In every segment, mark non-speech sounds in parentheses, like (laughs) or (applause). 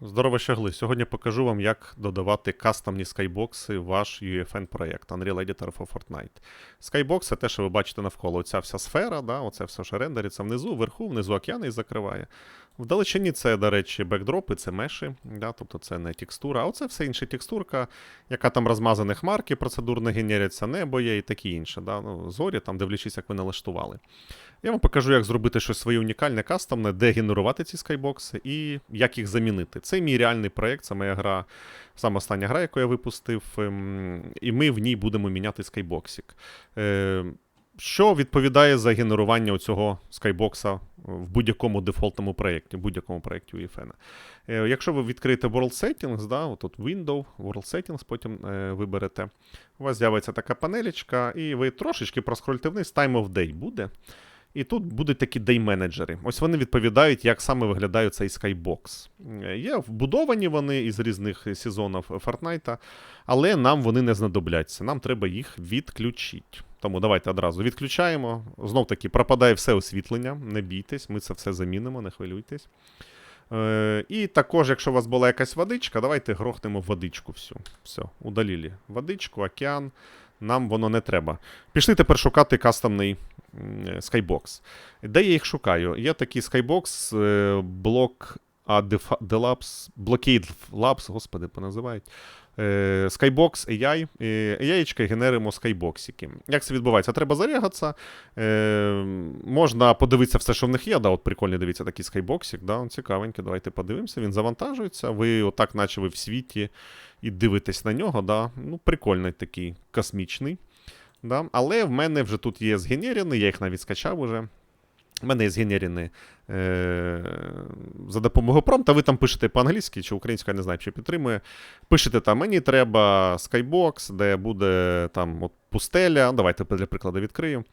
Здорово, щагли. Сьогодні покажу вам, як додавати кастомні скайбокси в ваш UEFN проєкт Unreal Editor for Fortnite. Skybox це те, що ви бачите навколо. Оця вся сфера, да, оце все, що рендериться внизу, вверху, внизу океан і закриває. В далечині це, до речі, бекдропи, це меші, да, тобто це не текстура, а оце все інша текстурка, яка там розмазані хмарки процедурно генеряться, небо є і таке інше. Да, ну, зорі, там дивлячись, як ви налаштували. Я вам покажу, як зробити щось своє унікальне, кастомне, де генерувати ці скайбокси і як їх замінити. Це мій реальний проєкт, це моя гра, саме остання гра, яку я випустив, ем, і ми в ній будемо міняти скайбоксик. Е, Що відповідає за генерування цього скайбокса в будь-якому дефолтному проєкті, в будь-якому проєкті UEFN? Е, Якщо ви відкриєте World Settings, да, отут Window, World Settings, потім е, виберете, у вас з'явиться така панелечка, і ви трошечки проскрольте вниз, Time of Day буде. І тут будуть такі дей-менеджери. Ось вони відповідають, як саме виглядає цей скайбокс. Е, Є вбудовані вони із різних сезонів Фортнайта, але нам вони не знадобляться. Нам треба їх відключити. Тому давайте одразу відключаємо. Знов таки пропадає все освітлення, не бійтесь, ми це все замінимо, не хвилюйтесь. Е, і також, якщо у вас була якась водичка, давайте грохнемо водичку всю. Все, удалілі водичку, океан. Нам воно не треба. Пішли тепер шукати кастомний е, Skybox. Де я їх шукаю? Є такий Skybox, е, блок а, Blockade Labs, господи, поназивають. Е, Skybox AI. AI генеримо скайбоксики. Як це відбувається? Треба зарягатися. Е, можна подивитися все, що в них є. Да, от прикольний, дивіться, такий скайбоксик. Да, он цікавенький. Давайте подивимося. Він завантажується. Ви отак, наче ви в світі, і дивитесь на нього. Да. Ну, прикольний такий космічний. Да. Але в мене вже тут є згенерені, я їх навіть скачав уже. Мене є згенерені е- за допомогою промпта. Ви там пишете по-англійськи чи українською, я не знаю, чи підтримує. Пишете там, мені треба Skybox, де буде там от пустеля. Давайте для прикладу відкрию.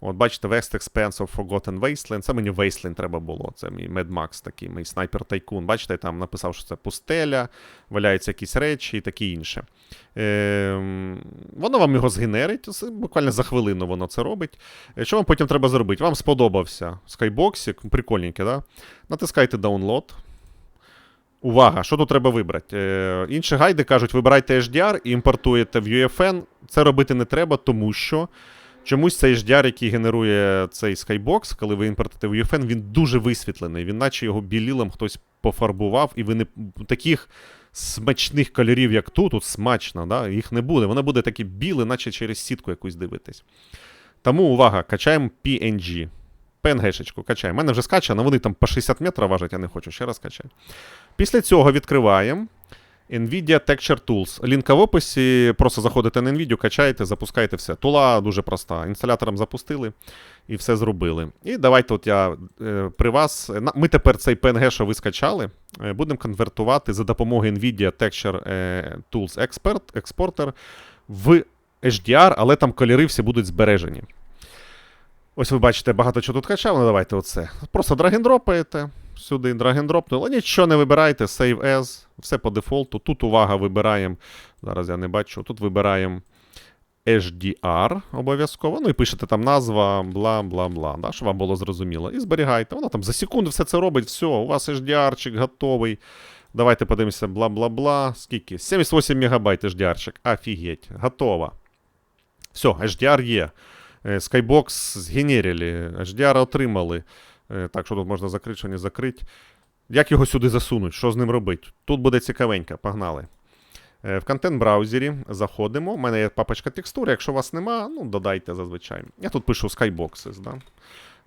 От, бачите, West Expanse of Forgotten Wasteland. Це мені Wasteland треба було. Це мій Mad Max такий, мій снайпер Тайкун. Бачите, я там написав, що це пустеля, валяються якісь речі і таке інше. Е, воно вам його згенерить, це буквально за хвилину воно це робить. Е, Що вам потім треба зробити? Вам сподобався Skybox, прикольненький, да? Натискайте Download. Увага, що тут треба вибрати? Е, інші гайди кажуть, вибирайте HDR і імпортуєте в UEFN. Це робити не треба, тому що чомусь цей HDR, який генерує цей Skybox, коли ви імпортуєте в UEFN, він дуже висвітлений. Він наче його білілом хтось пофарбував, і ви не таких смачних кольорів, як тут, тут смачно, да? їх не буде. Воно буде таке біле, наче через сітку якусь дивитись. Тому увага, качаємо PNG. PNG-шечку качаємо. У мене вже скачано, вони там по 60 метрів важать, я не хочу ще раз качати. Після цього відкриваємо NVIDIA Texture Tools. Лінка в описі, просто заходите на NVIDIA, качаєте, запускаєте все. Тула дуже проста. Інсталятором запустили і все зробили. І давайте от я е, при вас. Ми тепер цей PNG, що ви скачали, е, будемо конвертувати за допомогою NVIDIA Texture е, Tools Expert, Exporter в HDR, але там кольори всі будуть збережені. Ось ви бачите, багато чого тут качав, ну давайте оце. Просто драгендропаєте, сюди драгендропнули, нічого не вибирайте, save as, все по дефолту. Тут увага, вибираємо. Зараз я не бачу. Тут вибираємо HDR обов'язково. Ну і пишете там назва, бла, бла, бла, да, щоб вам було зрозуміло. І зберігайте. Воно там за секунду все це робить, все, у вас HDR-чик готовий. Давайте подивимося, бла, бла, бла. Скільки? 78 мегабайт HDR-чик. Офігеть, готово. Все, HDR є. Е, Skybox згенерили, HDR отримали. Е, Так, що тут можна закрити, що не закрити. Як його сюди засунуть? Що з ним робити? Тут буде цікавенько, погнали. Е, В контент-браузері заходимо. У мене є папочка текстур. Якщо у вас нема, ну додайте зазвичай. Я тут пишу Skyboxes. Да?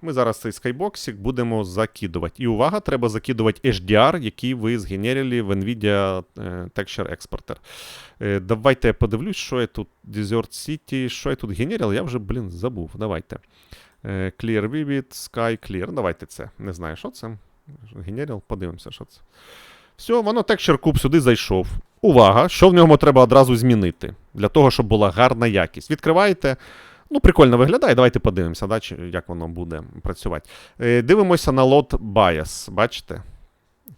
Ми зараз цей скайбоксик будемо закидувати. І увага, треба закидувати HDR, який ви згенерили в NVIDIA е, Texture Exporter. Давайте я подивлюсь, що я тут Desert City, що я тут генерив, я вже, блін, забув. Давайте. Е, Clear Vivid, Sky Clear. Давайте це. Не знаю, що це. Генерил, подивимося, що це. Все, воно Texture Cube сюди зайшов. Увага! Що в ньому треба одразу змінити? Для того, щоб була гарна якість. Відкриваєте. Ну, прикольно виглядає. Давайте подивимося, да, як воно буде працювати. Е, дивимося на лот bias. Бачите?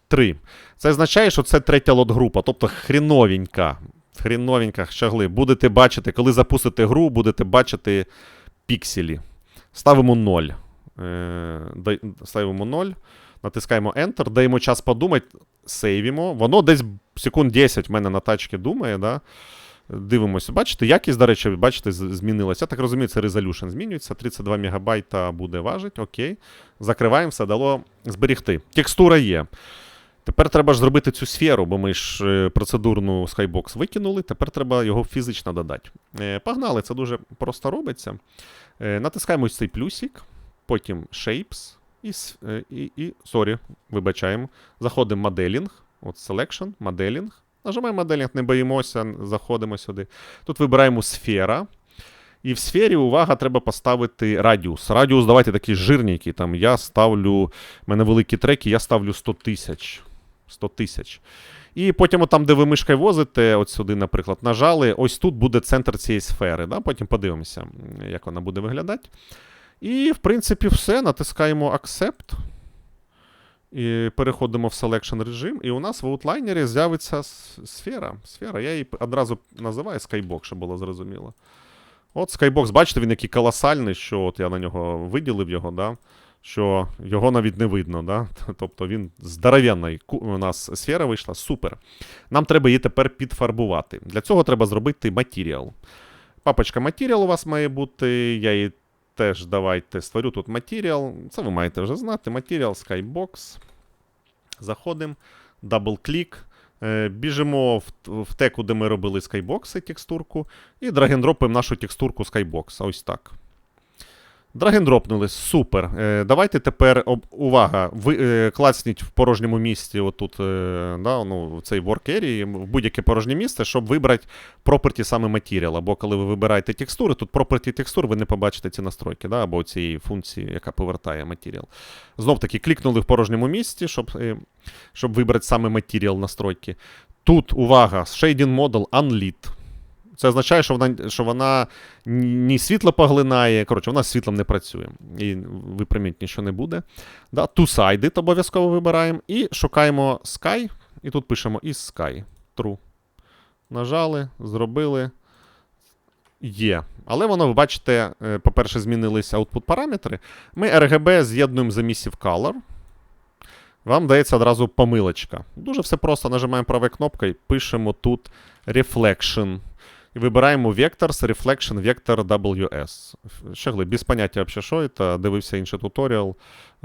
3. Це означає, що це третя лот-група, тобто хріновенька. Хріновенька щагли. Будете бачити, коли запустите гру, будете бачити пікселі. Ставимо 0. Е, ставимо 0. Натискаємо Enter, даємо час подумати. сейвімо. Воно десь секунд 10 в мене на тачці думає, да? Дивимося, бачите, якість, до речі, бачите, змінилася. Я так розумію, це resolution змінюється. 32 МБ буде важить. Окей. Закриваємо, все дало зберігти. Текстура є. Тепер треба ж зробити цю сферу, бо ми ж е, процедурну Skybox викинули. Тепер треба його фізично додати. Е, Погнали, це дуже просто робиться. Е, Натискаємо ось цей плюсик, потім Shapes і, і, і sorry, вибачаємо. Заходимо в моделінг. От Selection, моделінг. Нажимаємо моделінг, не боїмося, заходимо сюди. Тут вибираємо сфера. І в сфері, увага, треба поставити радіус. Радіус, давайте такий жирненький. Там я ставлю. У мене великі треки, я ставлю 100 тисяч. 100 тисяч. І потім, там, де ви мишкою возите, от сюди, наприклад, нажали, ось тут буде центр цієї сфери. Да? Потім подивимося, як вона буде виглядати. І, в принципі, все. Натискаємо Accept. І переходимо в Selection режим, і у нас в аутлайнері з'явиться сфера. Сфера. Я її одразу називаю Skybox, щоб було зрозуміло. От Skybox, бачите, він який колосальний, що от я на нього виділив його, да? Що його навіть не видно. Да? (laughs) Тобто він здоровенний. У нас сфера вийшла, супер. Нам треба її тепер підфарбувати. Для цього треба зробити матеріал. Папочка матеріал у вас має бути. Я її теж давайте створю тут матеріал. Це ви маєте вже знати. Матеріал Skybox. Заходимо, дабл-клік. Е, Біжимо в, в теку, де ми робили скайбокси, текстурку, і драгендропимо нашу текстурку скайбокса. Ось так. Драгендропнули, супер. Е, давайте тепер об, увага. Ви е, клацніть в порожньому місці, отут, е, да, ну, в цей area, в будь-яке порожнє місце, щоб вибрати property саме матеріал. Або коли ви вибираєте текстури, тут property текстур, ви не побачите ці настройки, да, або цієї функції, яка повертає матеріал. Знов таки клікнули в порожньому місці, щоб, е, щоб вибрати саме матеріал настройки. Тут увага, shading model unlit. Це означає, що вона, що вона ні світло поглинає. Коротше, вона з світлом не працює. І випряміть нічого не буде. Да, Two-sided обов'язково вибираємо. І шукаємо Sky. І тут пишемо is Sky. True. Нажали, зробили. Є. Але воно, ви бачите, е, по-перше, змінилися output параметри. Ми RGB з'єднуємо за Missive Color. Вам дається одразу помилочка. Дуже все просто. Нажимаємо правою кнопкою, пишемо тут Reflection. І вибираємо Vectors, Reflection, Vector WS. Шегли, без поняття, взагалі, що це. Дивився інший туторіал.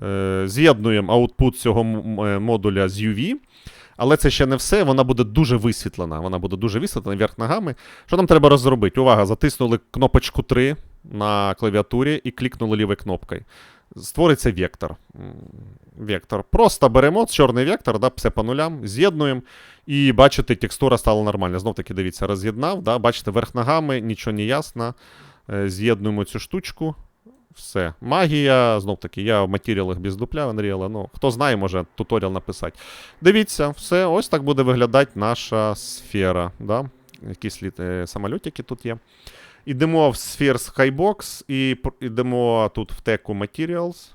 Е, З'єднуємо output цього е, модуля з UV. Але це ще не все, вона буде дуже висвітлена. Вона буде дуже висвітлена вверх ногами. Що нам треба розробити? Увага, затиснули кнопочку 3 на клавіатурі і клікнули лівою кнопкою. Створиться вектор. Вектор. Просто беремо чорний вектор, да, все по нулям, з'єднуємо. І бачите, текстура стала нормальна. Знов таки, дивіться, роз'єднав. Да, бачите, верх ногами, нічого не ясно. Е, З'єднуємо цю штучку. Все. Магія, знов таки, я в матеріалах без дупля Unreal, ну, хто знає, може туторіал написати. Дивіться, все, ось так буде виглядати наша сфера. Да? Якісь літ, е, самольотики тут є. Ідемо в сфер Skybox і ідемо тут в теку Materials.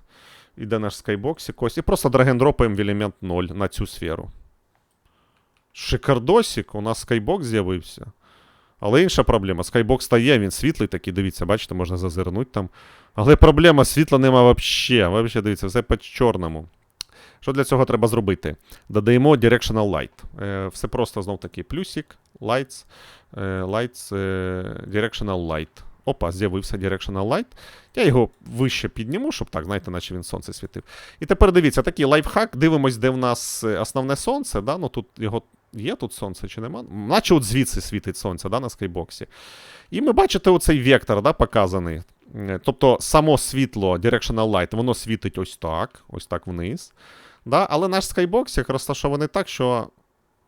Іде наш Skybox якось. І просто драгендропаємо в елемент 0 на цю сферу. Шикардосик, у нас Skybox з'явився. Але інша проблема. Skybox стає, він світлий такий, дивіться, бачите, можна зазирнути там. Але проблема, світла нема взагалі. Взагалі, дивіться, все по чорному. Що для цього треба зробити? Додаємо Directional Light. Е, все просто знов таки плюсик, lights, е, lights, е, Directional Light. Опа, з'явився Directional Light. Я його вище підніму, щоб так, знаєте, наче він сонце світив. І тепер дивіться, такий лайфхак. Дивимось, де в нас основне сонце. Да? Ну, тут його є тут сонце чи нема? Наче от звідси світить сонце да, на скайбоксі. І ми бачите оцей вектор да, показаний. Е, Тобто само світло Directional Light, воно світить ось так, ось так вниз. Да? Але наш скайбокс як розташований так, що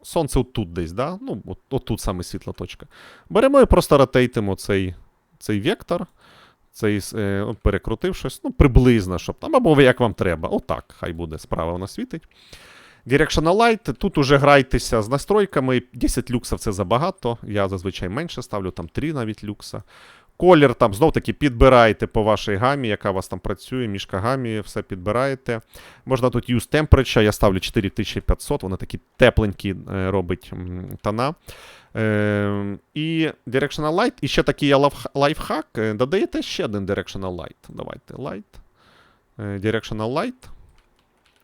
сонце отут десь, да? ну, от, отут саме світла точка. Беремо і просто ротейтимо цей, цей вектор. Цей е, перекрутив щось, ну, приблизно, щоб там, або як вам треба. Отак, хай буде, справа вона світить. Directional Light, тут уже грайтеся з настройками. 10 люксів це забагато. Я зазвичай менше ставлю, там 3 навіть люкса. Колір там знов таки підбираєте по вашій гамі, яка у вас там працює, мішка гамі, все підбираєте. Можна тут Use Temperature, я ставлю 4500, вони такі тепленькі е, робить тона. Е, і Directional Light, і ще такий лайфхак. е, Додаєте ще один Directional Light. Давайте Light. Directional Light.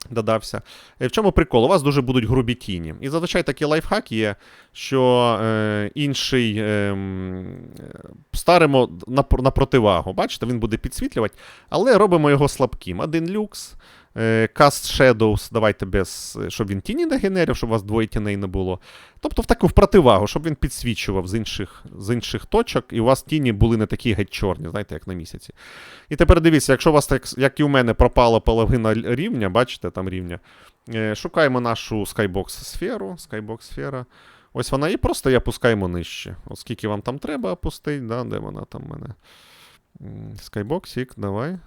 Додався. Е, В чому прикол? У вас дуже будуть грубі тіні. І зазвичай такий лайфхак є, що е, інший е, м, е, на, на противагу. Бачите, він буде підсвітлювати, але робимо його слабким. Один люкс, Cast Shadows, давайте без, е, щоб він тіні не генерив, щоб у вас двоє тіней не було. Тобто в таку в противагу, щоб він підсвічував з інших, з інших точок, і у вас тіні були не такі геть чорні, знаєте, як на місяці. І тепер дивіться, якщо у вас, так, як і у мене, пропала половина рівня, бачите там рівня, е, шукаємо нашу Skybox сферу. Skybox сфера. Ось вона і просто її опускаємо нижче. От скільки вам там треба опустити, да, де вона там в мене. М, Skyboxик, давай.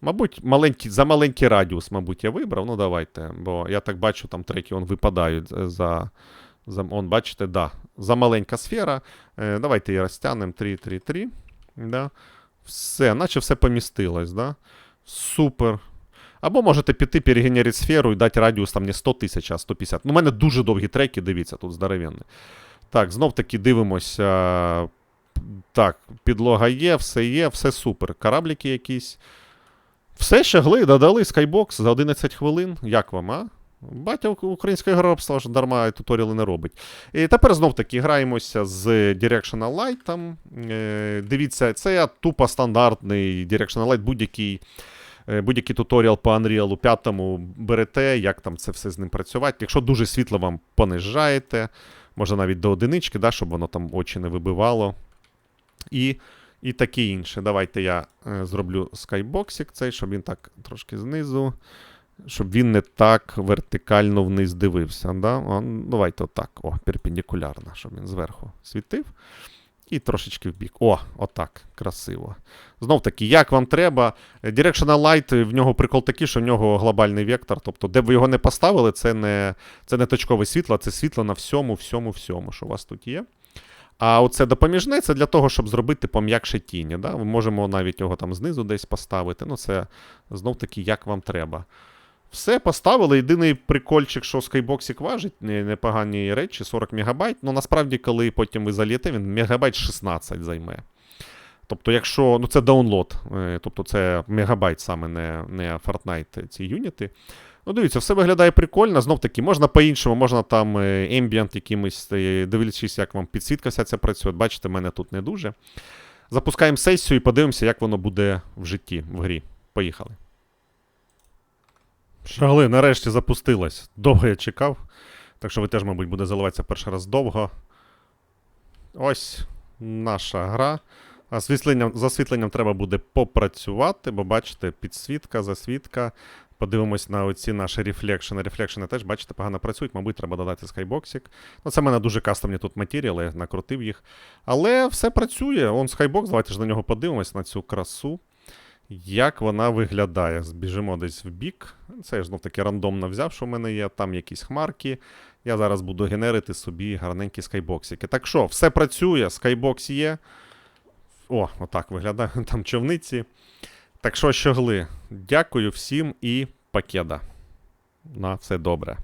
Мабуть, маленький, за маленький радіус, мабуть, я вибрав. Ну, давайте. Бо я так бачу, там треки он випадають е, за. за он, бачите, да. За маленька сфера. Е, давайте її розтягнемо 3, 3, 3. Да. Все, наче все помістилось, да? Супер. Або можете піти, перегенерити сферу і дати радіус там не 100 тисяч, а 150. Ну, у мене дуже довгі треки, дивіться, тут здоровенні. Так, знов таки дивимося. Так, підлога є, все є, все супер. Корабліки якісь. Все щагли, додали Skybox за 11 хвилин. Як вам, а? Батя ук- українське гробство ж дарма туторіали не робить. І тепер знов таки граємося з Directional Light. Е, дивіться, це я тупо стандартний Directional Light, будь-який. е, Будь-який туторіал по Unreal 5 берете, як там це все з ним працювати. Якщо дуже світло вам понижаєте, можна навіть до одинички, да, щоб воно там очі не вибивало. І, і таке інше. Давайте я е, зроблю скайбоксик цей, щоб він так трошки знизу, щоб він не так вертикально вниз дивився. Да? Давайте отак. О, перпендикулярно, щоб він зверху світив. І трошечки в бік. О, отак. Красиво. Знов таки, як вам треба. Е, Directional Light, в нього прикол такий, що в нього глобальний вектор. Тобто, де б ви його не поставили, це не, це не точкове світло, це світло на всьому, всьому, всьому, що у вас тут є. А оце допоміжне це для того, щоб зробити пом'якше тіні. Да? Ми можемо навіть його там знизу десь поставити. Ну, це знов таки, як вам треба. Все поставили. Єдиний прикольчик, що Skybox важить, непогані речі, 40 МБ. Ну насправді, коли потім ви залієте, він мегабайт 16 займе. Тобто, якщо. Ну, це даунлод, е, тобто це мегабайт саме, не, не Fortnite ці юніти. Ну, дивіться, все виглядає прикольно. Знов таки, можна по-іншому, можна там е, ambient якимось, е, дивлячись, як вам підсвітка вся ця працює. Бачите, мене тут не дуже. Запускаємо сесію і подивимося, як воно буде в житті, в грі. Поїхали. Шагли, нарешті запустилось. Довго я чекав. Так що ви теж, мабуть, буде заливатися перший раз довго. Ось наша гра. А з освітленням, з освітленням треба буде попрацювати, бо бачите, підсвітка, засвітка. Подивимось на оці наші рефлекшени. Рефлекшени теж, бачите, погано працюють, мабуть, треба додати скайбоксик. Ну, це в мене дуже кастомні тут матеріали, я накрутив їх. Але все працює. Он скайбокс, давайте ж на нього подивимось, на цю красу. Як вона виглядає? Збіжимо десь в бік. Це я знов таки рандомно взяв, що в мене є. Там якісь хмарки. Я зараз буду генерити собі гарненькі скайбоксики. Так що, все працює, скайбокс є. О, отак виглядає (laughs) там човниці. Так що, щогли, дякую всім і пакеда. На все добре.